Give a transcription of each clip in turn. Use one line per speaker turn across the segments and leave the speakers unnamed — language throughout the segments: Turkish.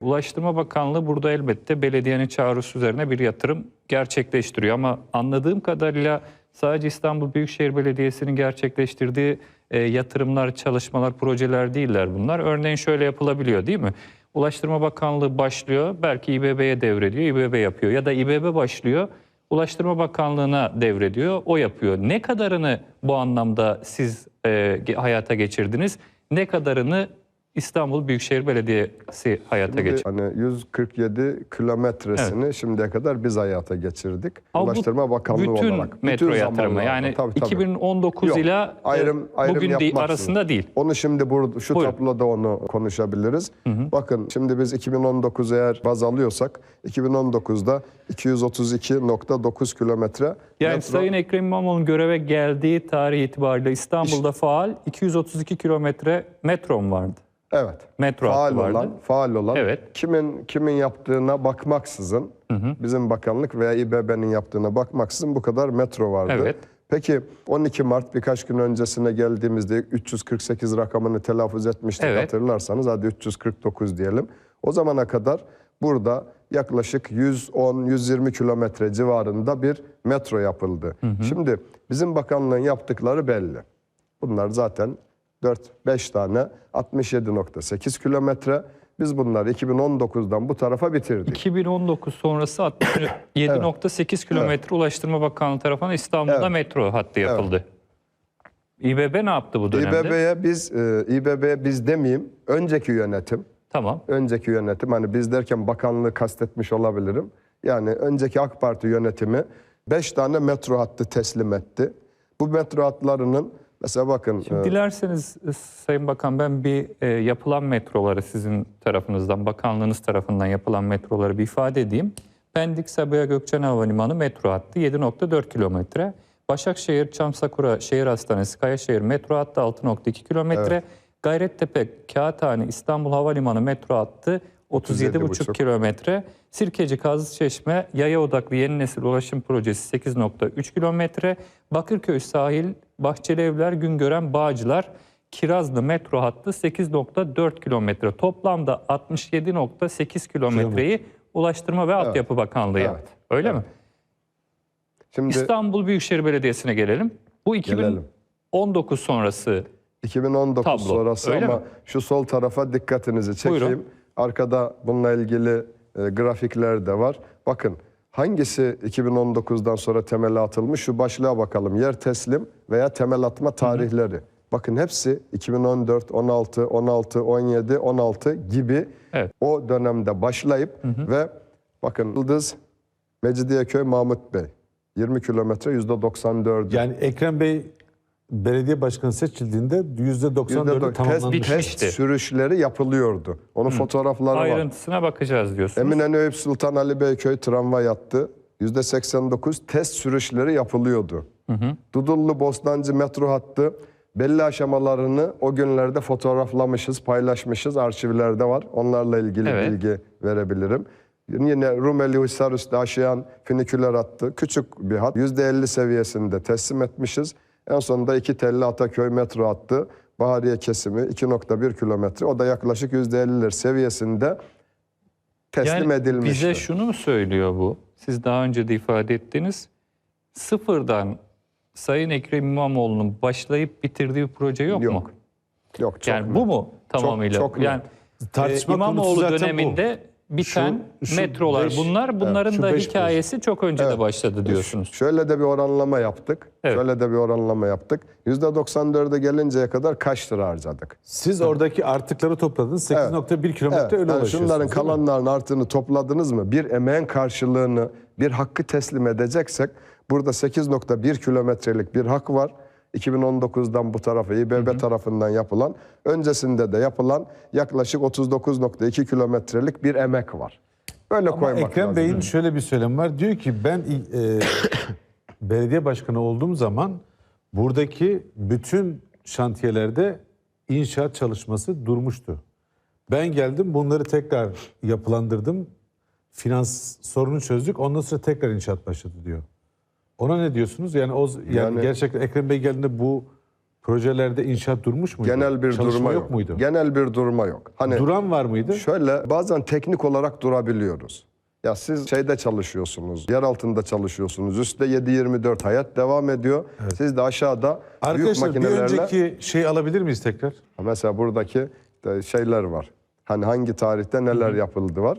Ulaştırma Bakanlığı burada elbette belediyenin çağrısı üzerine bir yatırım gerçekleştiriyor. Ama anladığım kadarıyla sadece İstanbul Büyükşehir Belediyesi'nin gerçekleştirdiği e, yatırımlar, çalışmalar, projeler değiller bunlar. Örneğin şöyle yapılabiliyor değil mi? Ulaştırma Bakanlığı başlıyor, belki İBB'ye devrediyor, İBB yapıyor. Ya da İBB başlıyor, Ulaştırma Bakanlığı'na devrediyor, o yapıyor. Ne kadarını bu anlamda siz e, hayata geçirdiniz? Ne kadarını İstanbul Büyükşehir Belediyesi hayata geçirdi?
Hani 147 kilometresini şimdiye kadar biz hayata geçirdik.
Ama
Ulaştırma Bakanlığı
bütün
olarak.
metro
Bütün
yatırımı yani
Tabii, tabii.
2019
Yok,
ile e,
ayrım, ayrım
bugün değil,
yapmaksızın.
arasında değil.
Onu şimdi burada şu
Buyurun.
tabloda onu konuşabiliriz. Bakın şimdi biz 2019 eğer baz alıyorsak 2019'da 232.9 kilometre
Yani
metro-
Sayın Ekrem İmamoğlu'nun göreve geldiği tarih itibariyle İstanbul'da faal 232 kilometre metrom vardı.
Evet.
Metro
faal
hattı vardı.
olan, faal olan.
Evet.
Kimin kimin yaptığına bakmaksızın, bizim bakanlık veya İBB'nin yaptığına bakmaksızın bu kadar metro vardı.
Evet.
Peki 12 Mart birkaç gün öncesine geldiğimizde 348 rakamını telaffuz etmiştik
Evet.
hatırlarsanız. Hadi 349 diyelim. O zamana kadar burada yaklaşık 110-120 kilometre civarında bir metro yapıldı. Şimdi bizim bakanlığın yaptıkları belli. Bunlar zaten 4-5 tane 67.8 kilometre. Biz bunları 2019'dan bu tarafa bitirdik.
2019 sonrası 67.8 kilometre Ulaştırma Bakanlığı tarafından İstanbul'da
Evet.
metro hattı yapıldı. İBB ne yaptı bu dönemde?
İBB'ye biz e, İBB'ye biz demeyeyim. Önceki yönetim,
Tamam.
önceki yönetim hani biz derken bakanlığı kastetmiş olabilirim. Yani önceki AK Parti yönetimi 5 tane metro hattı teslim etti. Bu metro hatlarının mesela bakın e,
Dilerseniz e, Sayın Bakan ben bir e, yapılan metroları sizin tarafınızdan, bakanlığınız tarafından yapılan metroları bir ifade edeyim. Pendik Sabiha Gökçen Havalimanı metro hattı 7.4 kilometre. Başakşehir Çamsakura Şehir Hastanesi Kayaşehir metro hattı 6.2 kilometre. Gayrettepe Kağıthane İstanbul Havalimanı metro hattı 37,5
37,5
kilometre. Sirkeci Kazlıçeşme yaya odaklı yeni nesil ulaşım projesi 8.3 kilometre. Bakırköy sahil Bahçeli Evler Güngören Bağcılar Kirazlı metro hattı 8.4 kilometre. Toplamda 67.8 kilometreyi Ulaştırma ve Altyapı Bakanlığı yaptı. Öyle mi?
şimdi
İstanbul Büyükşehir Belediyesi'ne gelelim. Bu
Gelelim.
2019 sonrası
2019
Tablo,
sonrası
öyle
ama
mi?
şu sol tarafa dikkatinizi çekeyim.
Buyurun.
Arkada bununla ilgili e, grafikler de var. Bakın hangisi 2019'dan sonra temeli atılmış? Şu başlığa bakalım. Yer teslim veya temel atma tarihleri. Bakın hepsi 2014, 16, 16, 17, 16 gibi
Evet.
o dönemde başlayıp ve bakın Yıldız Mecidiyeköy Mahmut Bey 20 kilometre %94.
Yani Ekrem Bey belediye başkanı seçildiğinde %94'ü
Test,
tamamlanmış.
test
işte.
sürüşleri yapılıyordu. Onun fotoğrafları var.
ayrıntısına bakacağız diyorsunuz.
Eminönü Eyüp Sultan Ali Beyköy tramvay hattı. %89 test sürüşleri yapılıyordu. Dudullu Bostancı metro hattı belli aşamalarını o günlerde fotoğraflamışız, paylaşmışız. Arşivlerde var. Onlarla ilgili
Evet.
bilgi verebilirim. Yine Rumeli Hisarüstü aşayan finiküler hattı. Küçük bir hat. %50 seviyesinde teslim etmişiz. En sonunda iki telli Ataköy metro hattı. Bahariye kesimi 2.1 kilometre. O da yaklaşık %50'ler seviyesinde teslim
yani
edilmişti.
Bize şunu mu söylüyor bu? Siz daha önce de ifade ettiniz. Sıfırdan Sayın Ekrem İmamoğlu'nun başlayıp bitirdiği bir proje yok,
Yok.
mu?
Yok çok
Yani
net.
bu mu tamamıyla?
çok net.
yani
Tartışma
e, İmamoğlu
zaten bu.
Biten
Şu- şu
metrolar
beş-
bunlar. Bunların
şu
da
beş
hikayesi çok önce de başladı diyorsunuz.
Şöyle de bir oranlama yaptık.
Evet.
Şöyle de bir oranlama yaptık. %94'e gelinceye kadar kaç lira harcadık?
Siz oradaki artıkları topladınız. 8.1 kilometre
Evet,
öyle
yani şunların kalanların artığını topladınız mı? Bir emeğin karşılığını, bir hakkı teslim edeceksek burada 8.1 kilometrelik bir hak var. 2019'dan bu tarafa İBB tarafından yapılan, öncesinde de yapılan yaklaşık 39.2 kilometrelik bir emek var. Böyle
Ama
koymak
Ekrem
lazım.
Bey'in şöyle bir söylemi var. Diyor ki ben e, belediye başkanı olduğum zaman buradaki bütün şantiyelerde inşaat çalışması durmuştu. Ben geldim bunları tekrar yapılandırdım. Finans sorunu çözdük. Ondan sonra tekrar inşaat başladı diyor. Ona ne diyorsunuz? Yani o yani,
Yani-
gerçekten Ekrem Bey geldiğinde bu projelerde inşaat durmuş muydu?
Genel bir
Çalışma
durma
yok,
yok.
muydu?
Genel bir durma yok. Hani
Duran var mıydı?
Şöyle bazen teknik olarak durabiliyoruz. Ya siz şeyde çalışıyorsunuz, yer altında çalışıyorsunuz. Üstte 7-24 hayat devam ediyor. Siz de aşağıda büyük
Arkadaşlar bir
makinelerle...
önceki şey alabilir miyiz tekrar?
Mesela buradaki şeyler var. Hani hangi tarihte neler yapıldı var.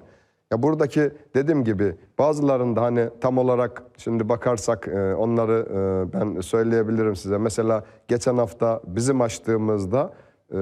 Ya buradaki dediğim gibi bazılarında hani tam olarak şimdi bakarsak e, onları e, ben söyleyebilirim size. Mesela geçen hafta bizim açtığımızda e,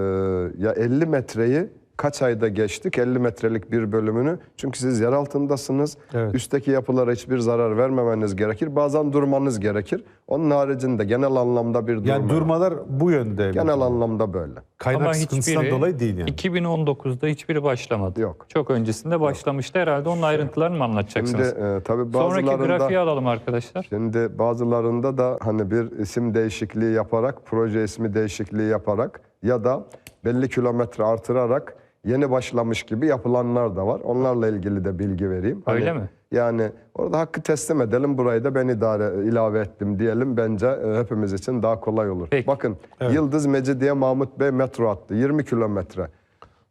ya 50 metreyi kaç ayda geçtik 50 metrelik bir bölümünü. Çünkü siz yer altındasınız.
Evet.
Üstteki yapılara hiçbir zarar vermemeniz gerekir. Bazen durmanız gerekir. Onun haricinde genel anlamda bir durma.
Yani durmalar bu yönde.
Genel anlamda böyle.
Kaynak
Ama
sıkıntısından dolayı değil yani.
2019'da hiçbiri başlamadı.
Yok.
Çok öncesinde başlamıştı herhalde. Onun ayrıntılarını mı anlatacaksınız?
Şimdi e, tabii
Sonraki
bazılarında
grafiği alalım arkadaşlar.
şimdi bazılarında da hani bir isim değişikliği yaparak, proje ismi değişikliği yaparak ya da belli kilometre artırarak yeni başlamış gibi yapılanlar da var. Onlarla ilgili de bilgi vereyim. Hani
Öyle mi?
Yani orada hakkı teslim edelim. Burayı da ben idare ilave ettim diyelim. Bence e, hepimiz için daha kolay olur.
Peki.
Bakın Yıldız Mecidiye Mahmut Bey metro attı. 20 kilometre.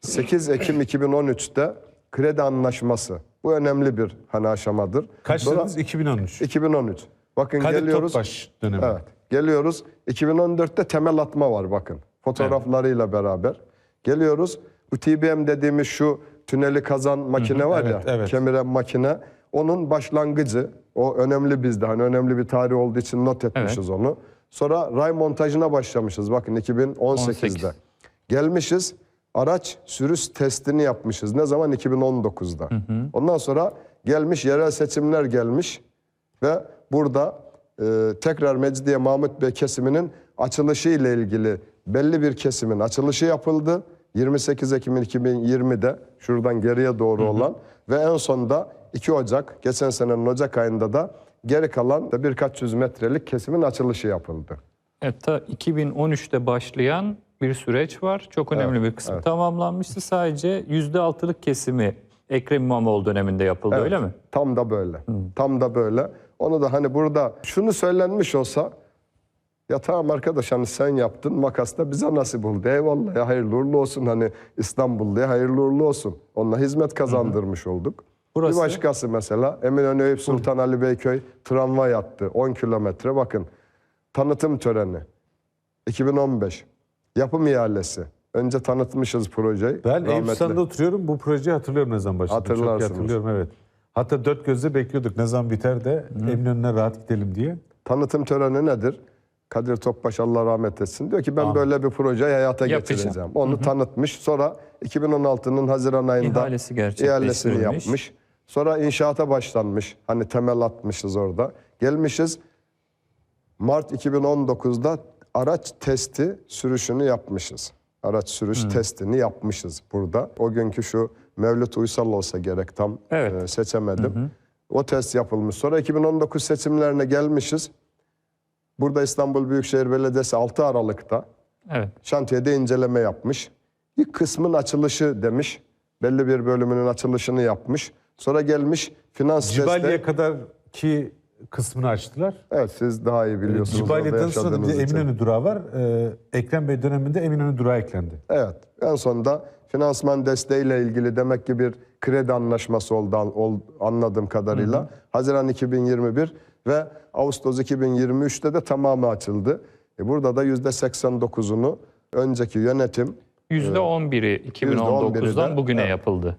8 Ekim 2013'te kredi anlaşması. Bu önemli bir hani aşamadır.
Kaç dediniz? 2013.
2013. Bakın
Kadir
geliyoruz.
Topbaş dönemi.
Evet. Geliyoruz. 2014'te temel atma var bakın. Fotoğraflarıyla beraber. Geliyoruz. Bu TBM dediğimiz şu tüneli kazan makine var ya.
evet, evet.
Kemiren makine. Onun başlangıcı. O önemli bizde. Hani önemli bir tarih olduğu için not etmişiz onu. Sonra ray montajına başlamışız. Bakın 2018'de.
18.
Gelmişiz. Araç sürüş testini yapmışız. Ne zaman? 2019'da. Ondan sonra gelmiş yerel seçimler gelmiş ve burada e, tekrar Mecidiye Mahmut Bey kesiminin açılışı ile ilgili belli bir kesimin açılışı yapıldı. 28 Ekim 2020'de şuradan geriye doğru olan ve en sonunda 2 Ocak geçen senenin Ocak ayında da geri kalan da birkaç yüz metrelik kesimin açılışı yapıldı.
Evet, ta 2013'te başlayan bir süreç var. Çok önemli bir kısmı tamamlanmıştı. Sadece %6'lık kesimi Ekrem İmamoğlu döneminde yapıldı
Evet,
öyle mi?
Tam da böyle. Tam da böyle. Onu da hani burada şunu söylenmiş olsa ya tamam arkadaş hani sen yaptın makas da bize nasip oldu. Eyvallah ya hayırlı uğurlu olsun hani İstanbul'da hayırlı uğurlu olsun. Onunla hizmet kazandırmış olduk.
Burası-
Bir başkası mesela Eminönü Eyüp Sultan Ali Beyköy tramvay attı 10 kilometre bakın. Tanıtım töreni 2015. Yapım ihalesi. Önce tanıtmışız projeyi.
Ben. Elbistan'da oturuyorum. Bu projeyi hatırlıyorum ne zaman başladı. Çok
Hatırlarsınız.
hatırlıyorum evet. Hatta dört gözle bekliyorduk ne zaman biter de Eminönü'ne rahat gidelim diye.
Tanıtım töreni nedir? Kadir Topbaş Allah rahmet etsin. Diyor ki ben böyle bir projeyi hayata
Yapacağım.
geçireceğim. Onu tanıtmış. Sonra 2016'nın Haziran ayında
İhalesi
ihalesini yapmış. Sonra inşaata başlanmış. Hani temel atmışız orada. Gelmişiz. Mart 2019'da araç testi sürüşünü yapmışız. Araç sürüş testini yapmışız burada. O günkü şu Mevlüt Uysal olsa gerek tam
Evet.
e, seçemedim. O test yapılmış. Sonra 2019 seçimlerine gelmişiz. Burada İstanbul Büyükşehir Belediyesi 6 Aralık'ta
Evet.
şantiyede inceleme yapmış. Bir kısmın açılışı demiş. Belli bir bölümünün açılışını yapmış. Sonra gelmiş finans
Cibali'ye
destek.
kadar ki kısmını açtılar.
Evet siz daha iyi biliyorsunuz. orada
Cibali'den sonra bir. Eminönü durağı var. Ee, Ekrem Bey döneminde Eminönü durağı eklendi.
Evet. En sonunda finansman desteğiyle ilgili demek ki bir kredi anlaşması oldu ol- anladığım kadarıyla. Haziran 2021 ve Ağustos 2023'te de tamamı açıldı. E burada da %89'unu önceki yönetim
%11'i 2019'dan
de-
bugüne
evet.
yapıldı.